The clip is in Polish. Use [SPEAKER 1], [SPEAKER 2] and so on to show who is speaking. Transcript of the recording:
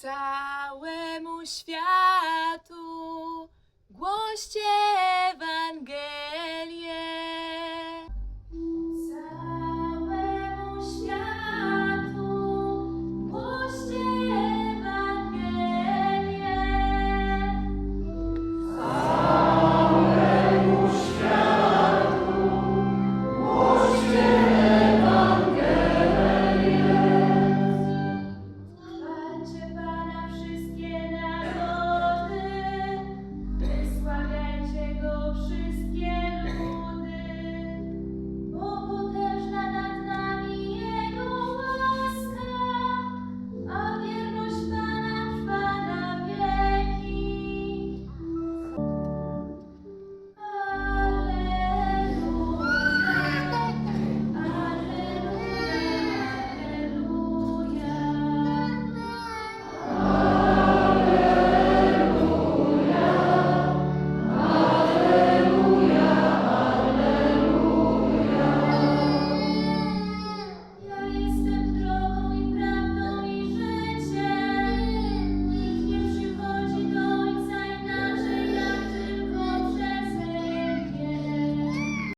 [SPEAKER 1] Całemu światu. Głoście